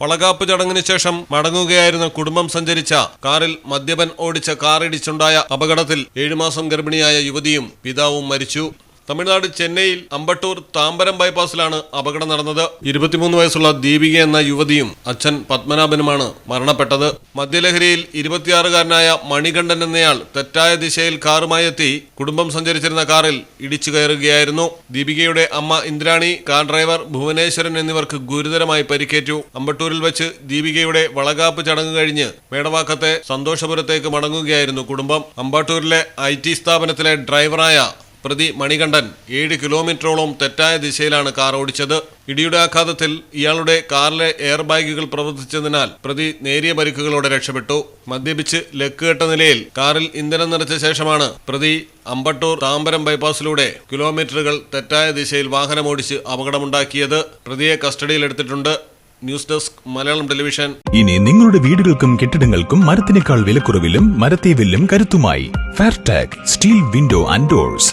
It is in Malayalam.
വളകാപ്പ് ചടങ്ങിന് ശേഷം മടങ്ങുകയായിരുന്ന കുടുംബം സഞ്ചരിച്ച കാറിൽ മദ്യപൻ ഓടിച്ച കാറിടിച്ചുണ്ടായ അപകടത്തിൽ ഏഴുമാസം ഗർഭിണിയായ യുവതിയും പിതാവും മരിച്ചു. തമിഴ്നാട് ചെന്നൈയിൽ അമ്പട്ടൂർ താമ്പരം ബൈപ്പാസിലാണ് അപകടം നടന്നത്. ഇരുപത്തിമൂന്ന് വയസ്സുള്ള ദീപിക എന്ന യുവതിയും അച്ഛൻ പത്മനാഭനുമാണ് മരണപ്പെട്ടത്. മദ്യലഹരിയിൽ ഇരുപത്തിയാറുകാരനായ മണികണ്ഠൻ എന്നയാൾ തെറ്റായ ദിശയിൽ കാറുമായി എത്തി കുടുംബം സഞ്ചരിച്ചിരുന്ന കാറിൽ ഇടിച്ചു കയറുകയായിരുന്നു. ദീപികയുടെ അമ്മ ഇന്ദ്രാണി കാർ ഡ്രൈവർ ഭുവനേശ്വരൻ എന്നിവർക്ക് ഗുരുതരമായി പരിക്കേറ്റു. അമ്പട്ടൂരിൽ വെച്ച് ദീപികയുടെ വളകാപ്പ് ചടങ്ങ് കഴിഞ്ഞ് മേടവാക്കത്തെ സന്തോഷപുരത്തേക്ക് മടങ്ങുകയായിരുന്നു കുടുംബം. അമ്പാട്ടൂരിലെ ഐ സ്ഥാപനത്തിലെ ഡ്രൈവറായ പ്രതി മണികണ്ഠൻ ഏഴ് കിലോമീറ്ററോളം തെറ്റായ ദിശയിലാണ് കാർ ഓടിച്ചത്. ഇടിയുടെ ആഘാതത്തിൽ ഇയാളുടെ കാറിലെ എയർ ബാഗുകൾ പ്രവർത്തിച്ചതിനാൽ പ്രതി നേരിയ പരിക്കുകളോടെ രക്ഷപ്പെട്ടു. മദ്യപിച്ച് ലക്കുകെട്ട നിലയിൽ കാറിൽ ഇന്ധനം നിറച്ച ശേഷമാണ് പ്രതി അമ്പട്ടൂർ താമ്പരം ബൈപ്പാസിലൂടെ കിലോമീറ്ററുകൾ തെറ്റായ ദിശയിൽ വാഹനമോടിച്ച് അപകടമുണ്ടാക്കിയത്. പ്രതിയെ കസ്റ്റഡിയിലെടുത്തിട്ടുണ്ട് ന്യൂസ് ഡെസ്ക് മലയാളം ടെലിവിഷൻ. ഇനി നിങ്ങളുടെ വീടുകൾക്കും കെട്ടിടങ്ങൾക്കും മരത്തിനേക്കാൾ വിലക്കുറവിലും മരത്തെ വില്ലും കരുത്തുമായി. Fairtag steel window and doors